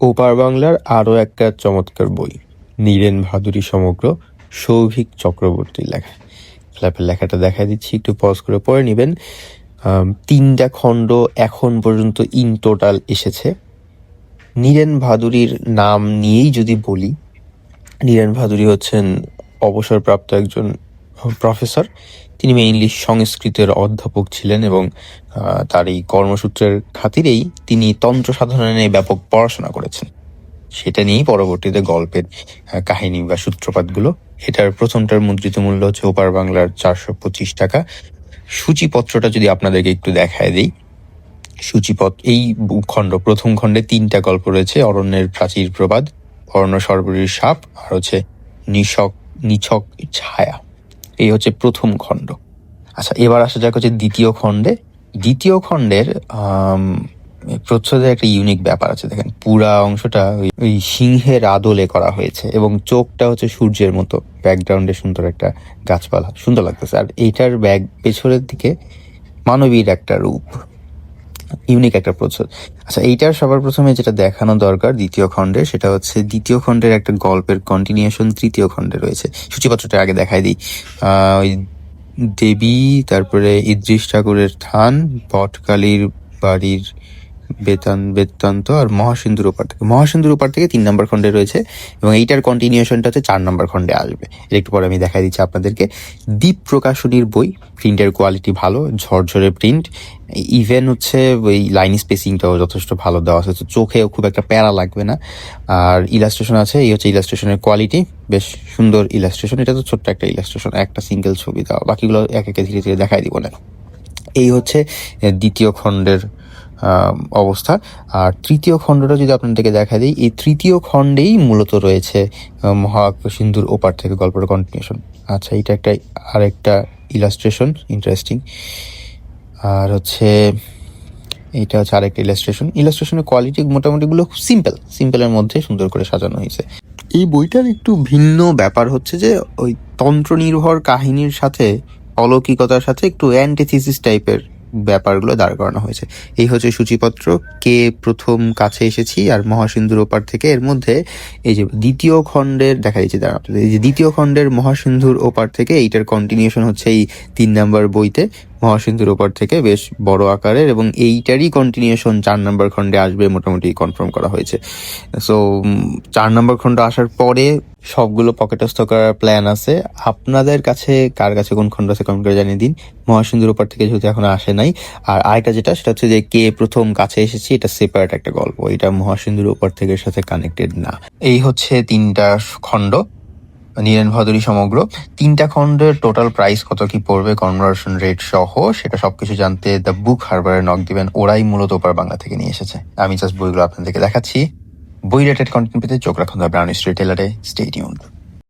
ওপার বাংলার আরও একটা চমৎকার বই, নীরেন ভাদুরী সমগ্র সৌভিক চক্রবর্তীর লেখা। ফ্ল্যাপের লেখাটা দেখা দিচ্ছি, একটু পজ করে পড়ে নেবেন। তিনটা খণ্ড এখন পর্যন্ত ইন টোটাল এসেছে। নীরেন ভাদুরীর নাম নিয়েই যদি বলি, নীরেন ভাদুরী হচ্ছেন অবসরপ্রাপ্ত একজন প্রফেসর। তিনি মেইনলি সংস্কৃতের অধ্যাপক ছিলেন এবং তার এই কর্মসূত্রের খাতিরেই তিনি তন্ত্র সাধনা নিয়ে ব্যাপক পড়াশোনা করেছেন। সেটা নিয়েই পরবর্তীতে গল্পের কাহিনী বা সূত্রপাতগুলো। এটার প্রথমটার মুদ্রিত মূল্য হচ্ছে ওপার বাংলার চারশো পঁচিশ টাকা। সূচিপত্রটা যদি আপনাদেরকে একটু দেখায় দিই। সূচিপত, এই খণ্ড, প্রথম খণ্ডে তিনটা গল্প রয়েছে। অরণ্যের প্রাচীর প্রবাদ, অরণ্য সর্বরীর সাপ, আর হচ্ছে নিছক নিছক ছায়া। এই হচ্ছে প্রথম খণ্ড। আচ্ছা এবার আসা যাক হচ্ছে দ্বিতীয় খণ্ডে। দ্বিতীয় খণ্ডের প্রচ্ছদের প্রচ্ছদে একটা ইউনিক ব্যাপার আছে। দেখেন, পুরা অংশটা ওই সিংহের আদলে করা হয়েছে এবং চোখটা হচ্ছে সূর্যের মতো। ব্যাকগ্রাউন্ডে সুন্দর একটা গাছপালা। সুন্দর লাগতেছে। আর এইটার ব্যাগ পেছনের দিকে মানবীর একটা রূপ। ইউনিক একটা প্রচ্ছদ। আচ্ছা এইটার সবার প্রথমে যেটা দেখানো দরকার দ্বিতীয় খণ্ডে, সেটা হচ্ছে দ্বিতীয় খণ্ডের একটা গল্পের কন্টিনিউশন তৃতীয় খণ্ডে রয়েছে। সূচিপত্রটা আগে দেখাই দিই। ওই দেবী, তারপরে ইদ্রিস ঠাকুরের থান পটকালীর বাড়ির বেতান, বেদান্ত আর মহাসিন্ধুর ওপার থেকে। মহাসিন্ধুর ওপার থেকে তিন নম্বর খণ্ডে রয়েছে এবং এইটার কন্টিনিউশনটা হচ্ছে চার নম্বর খণ্ডে আসবে। এটা একটু পরে আমি দেখাই দিচ্ছি আপনাদেরকে। দ্বীপ প্রকাশনীর বই প্রিন্টের কোয়ালিটি ভালো, ঝরঝরে প্রিন্ট ইভেন হচ্ছে ওই লাইন স্পেসিংটাও যথেষ্ট ভালো দেওয়া আছে। চোখেও খুব একটা প্যারা লাগবে না। আর ইলাস্ট্রেশন আছে, এই হচ্ছে ইলাস্ট্রেশনের কোয়ালিটি বেশ সুন্দর ইলাস্ট্রেশন এটা তো ছোট্ট একটা ইলাস্ট্রেশন একটা সিঙ্গেল ছবি দেওয়া। বাকিগুলো এক একে ধীরে ধীরে দেখাই দিব না। এই হচ্ছে দ্বিতীয় খণ্ডের অবস্থা। আর তৃতীয় খণ্ডটা যদি আপনাদেরকে দেখা দিই, এই তৃতীয় খণ্ডেই মূলত রয়েছে মহাসিন্ধুর ওপার থেকে গল্পের কন্টিনিউশন আচ্ছা এটা একটা আরেকটা ইলাস্ট্রেশন ইন্টারেস্টিং আর হচ্ছে এটা হচ্ছে আরেকটা ইলাস্ট্রেশন ইলাস্ট্রেশনের কোয়ালিটি মোটামুটি গুলো সিম্পল সিম্পলের মধ্যে সুন্দর করে সাজানো হয়েছে। এই বইটার একটু ভিন্ন ব্যাপার হচ্ছে যে, ওই তন্ত্র নির্ভর কাহিনীর সাথে, অলৌকিকতার সাথে একটু অ্যান্টিথিসিস টাইপের ব্যাপারগুলো দাঁড় করানো হয়েছে। এই হচ্ছে সূচিপত্র। কে প্রথম কাছে এসেছি আর মহাসিন্ধুর ওপার থেকে এর মধ্যে এই যে দ্বিতীয় খণ্ডের দেখা যাচ্ছে দাঁড়া এই যে দ্বিতীয় খণ্ডের মহাসিন্ধুর ওপার থেকে এইটার কন্টিনিউশন হচ্ছে এই তিন নাম্বার বইতে। মহাসিন্ধুর ওপার থেকে বেশ বড় আকারের এবং এইটারই কন্টিনিউশন চার নম্বর খণ্ডে আসবে মোটামুটি কনফার্ম করা হয়েছে। সো চার নাম্বার খণ্ড আসার পরে সবগুলো পকেটস্থ করার প্ল্যান আছে। আপনাদের কাছে, কার কাছে, কোন খণ্ড আছে কমেন্ট করে জানিয়ে দিন। মহাসিন্ধুর ওপার থেকে যেহেতু এখন আসে নাই। আর আরেকটা যেটা, সেটা হচ্ছে যে কে প্রথম কাছে এসেছি, এটা সেপারেট একটা গল্প। এটা মহাসিন্ধুর ওপার থেকে সাথে কানেক্টেড না। এই হচ্ছে তিনটা খণ্ড। নীরেন ভাদুরী সমগ্র তিনটা খণ্ডের টোটাল প্রাইস কত কি পড়বে কনভার্সন রেট সহ, সেটা সবকিছু জানতে দ্য বুক হারবারে নক দিবেন। ওরাই মূলত ওপার বাংলা থেকে নিয়ে এসেছে। আমি জাস্ট বইগুলো আপনাদেরকে দেখাচ্ছি। বই রেটেড কন্টেন্ট পেতে চোখ রাখুন দ্য ব্রাউন স্ট্রিট টেলারে স্টেডিয়াম